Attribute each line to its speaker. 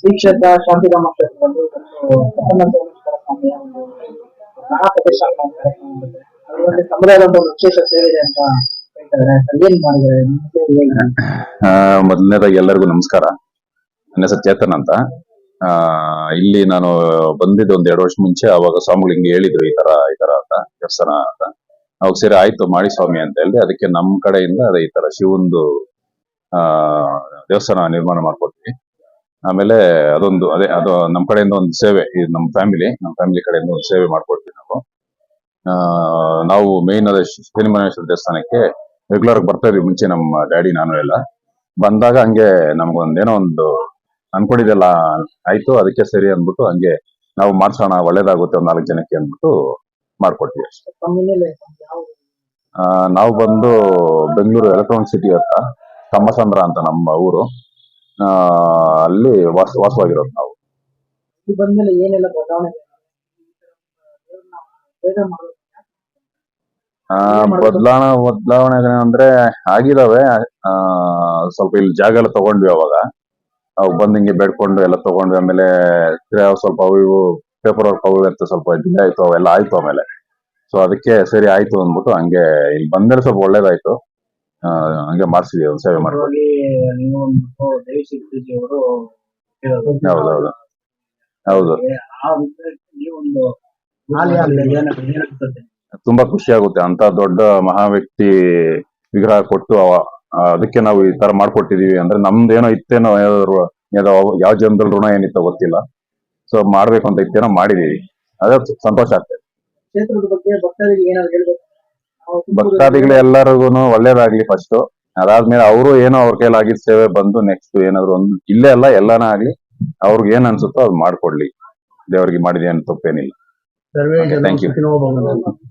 Speaker 1: ಶ್ರೀ ಕ್ಷೇತ್ರ ಶಾಂತಿಧಾಮ?
Speaker 2: ಆ, ಮೊದಲನೇದಾಗಿ ಎಲ್ಲರಿಗೂ ನಮಸ್ಕಾರ. ನನ್ನ ಹೆಸರು ಚೇತನ್ ಅಂತ. ಆ, ಇಲ್ಲಿ ನಾನು ಬಂದಿದ್ದೆ ಒಂದ್ ಎರಡು ವರ್ಷ ಮುಂಚೆ ಅವಾಗ ಸ್ವಾಮಿಗಳು ಹಿಂಗೆ ಹೇಳಿದ್ರು ಈ ತರ ಈ ತರ ಅಂತ ದೇವಸ್ಥಾನ ಅಂತ. ಅವಾಗ ಸರಿ ಆಯ್ತು ಮಾಡಿ ಸ್ವಾಮಿ ಅಂತ ಹೇಳಿ ಅದಕ್ಕೆ ನಮ್ ಕಡೆಯಿಂದ ಅದೇ ಈ ತರ ಶಿವಂದು ಆ ದೇವಸ್ಥಾನ ನಿರ್ಮಾಣ ಮಾಡ್ಕೊಡ್ತೀವಿ ಆಮೇಲೆ ಅದೊಂದು, ಅದೇ ಅದು ನಮ್ಮ ಕಡೆಯಿಂದ ಒಂದು ಸೇವೆ ಇದು ನಮ್ಮ ಫ್ಯಾಮಿಲಿ ನಮ್ಮ ಫ್ಯಾಮಿಲಿ ಕಡೆಯಿಂದ ಒಂದು ಸೇವೆ ಮಾಡ್ಕೊಡ್ತೀವಿ ನಾವು. ನಾವು ಮೇನ್ ಅದೇ ಶ್ರೀನಿಮನೇಶ್ವರ ದೇವಸ್ಥಾನಕ್ಕೆ ರೆಗ್ಯುಲರ್ ಬರ್ತಾ ಇದ್ವಿ, ಮುಂಚೆ ನಮ್ಮ ಡ್ಯಾಡಿ, ನಾನು ಎಲ್ಲ. ಬಂದಾಗ ಹಂಗೆ ನಮ್ಗೊಂದೇನೋ ಒಂದು ಅನ್ಕೊಂಡಿದ್ದೆಲ್ಲ ಆಯ್ತು, ಅದಕ್ಕೆ ಸರಿ ಅಂದ್ಬಿಟ್ಟು ಹಂಗೆ ನಾವು ಮಾಡ್ಸೋಣ, ಒಳ್ಳೇದಾಗುತ್ತೆ ಒಂದ್ ನಾಲ್ಕು ಜನಕ್ಕೆ ಅಂದ್ಬಿಟ್ಟು ಮಾಡ್ಕೊಡ್ತೀವಿ ಅಷ್ಟೇ. ನಾವು ಬಂದು ಬೆಂಗಳೂರು ಎಲೆಕ್ಟ್ರಾನಿಕ್ ಸಿಟಿ ಅಂತ ತಮ್ಮಸಂದ್ರ ಅಂತ ನಮ್ಮ ಊರು. ಅಲ್ಲಿ ವಾಸ ವಾಸವಾಗಿರೋದು ನಾವು.
Speaker 1: ಇಲ್ಲಿ ಬಂದ್ಮೇಲೆ ಏನೆಲ್ಲ ಬದಲಾವಣೆ
Speaker 2: ಬದಲಾವಣೆ ಬದಲಾವಣೆ ಅಂದ್ರೆ ಆಗಿದಾವೆ. ಸ್ವಲ್ಪ ಇಲ್ಲಿ ಜಾಗ ಎಲ್ಲ ತಗೊಂಡ್ವಿ ಅವಾಗ. ನಾವು ಬಂದ್ ಹಿಂಗೆ ಬೇಡ್ಕೊಂಡು ಎಲ್ಲ ತಗೊಂಡ್ವಿ. ಆಮೇಲೆ ಸ್ವಲ್ಪ ಅವು ಇವು ಪೇಪರ್ ವರ್ಕ್ ಅವು ಅಂತ ಸ್ವಲ್ಪ ಡಿಲೇ ಆಯ್ತು ಅವೆಲ್ಲ ಆಯ್ತು ಆಮೇಲೆ. ಸೊ ಅದಕ್ಕೆ ಸರಿ ಆಯ್ತು ಅಂದ್ಬಿಟ್ಟು ಹಂಗೆ ಇಲ್ಲಿ ಬಂದ್ರೆ ಸ್ವಲ್ಪ ಒಳ್ಳೇದಾಯ್ತು. ಹಂಗೆ ಮಾಡಿಸಿದೆ ಒಂದು ಸೇವೆ ಮಾಡ್ಕೊಂಡು.
Speaker 1: ಹಾಗಾಗಿ ನೀವು ಅವರು
Speaker 2: ಹೌದು
Speaker 1: ಆ ವಿಷಯಕ್ಕೆ ನೀವೊಂದು ಹಾಲಿ ಆಗಲಿ ಏನಾಗ್ತದೆ?
Speaker 2: ತುಂಬಾ ಖುಷಿ ಆಗುತ್ತೆ. ಅಂತ ದೊಡ್ಡ ಮಹಾ ವ್ಯಕ್ತಿ ವಿಗ್ರಹ ಕೊಟ್ಟು ಅವ- ಆ, ಅದಕ್ಕೆ ನಾವು ಈ ತರ ಮಾಡ್ಕೊಟ್ಟಿದೀವಿ ಅಂದ್ರೆ ನಮ್ದೇನೋ ಇತ್ತೇನೋ ಏನಾದ್ರು ಯಾವ ಜನ್ಮದಲ್ಲಿ ಋಣ ಏನಿತ್ತೋ ಗೊತ್ತಿಲ್ಲ. ಸೊ ಮಾಡ್ಬೇಕು ಅಂತ ಇತ್ತೇನೋ ಮಾಡಿದೀವಿ ಅದೇ ಸಂತೋಷ ಆಗ್ತದೆ.
Speaker 1: ಕ್ಷೇತ್ರದ ಬಗ್ಗೆ ಭಕ್ತರಿಗೆ ಏನಾದ್ರು ಹೇಳ್ಬೇಕು?
Speaker 2: ಭಕ್ತಾದಿಗಳು ಎಲ್ಲರಿಗೂ ಒಳ್ಳೇದಾಗ್ಲಿ ಫಸ್ಟ್ ಅದಾದ್ಮೇಲೆ ಅವರು ಏನೋ ಅವ್ರ ಕೈಲಾಗಿದ್ ಸೇವೆ ಬಂದು ನೆಕ್ಸ್ಟ್ ಏನಾದ್ರು ಒಂದು ಇಲ್ಲೇ ಅಲ್ಲ ಎಲ್ಲಾನ ಆಗ್ಲಿ ಅವ್ರಿಗೆ ಏನ್ ಅನ್ಸುತ್ತೋ ಅದು ಮಾಡ್ಕೊಡ್ಲಿ. ದೇವ್ರಿಗೆ ಮಾಡಿದೆ ಅಂತ ತಪ್ಪೇನಿಲ್ಲ.
Speaker 1: Thank
Speaker 2: Okay,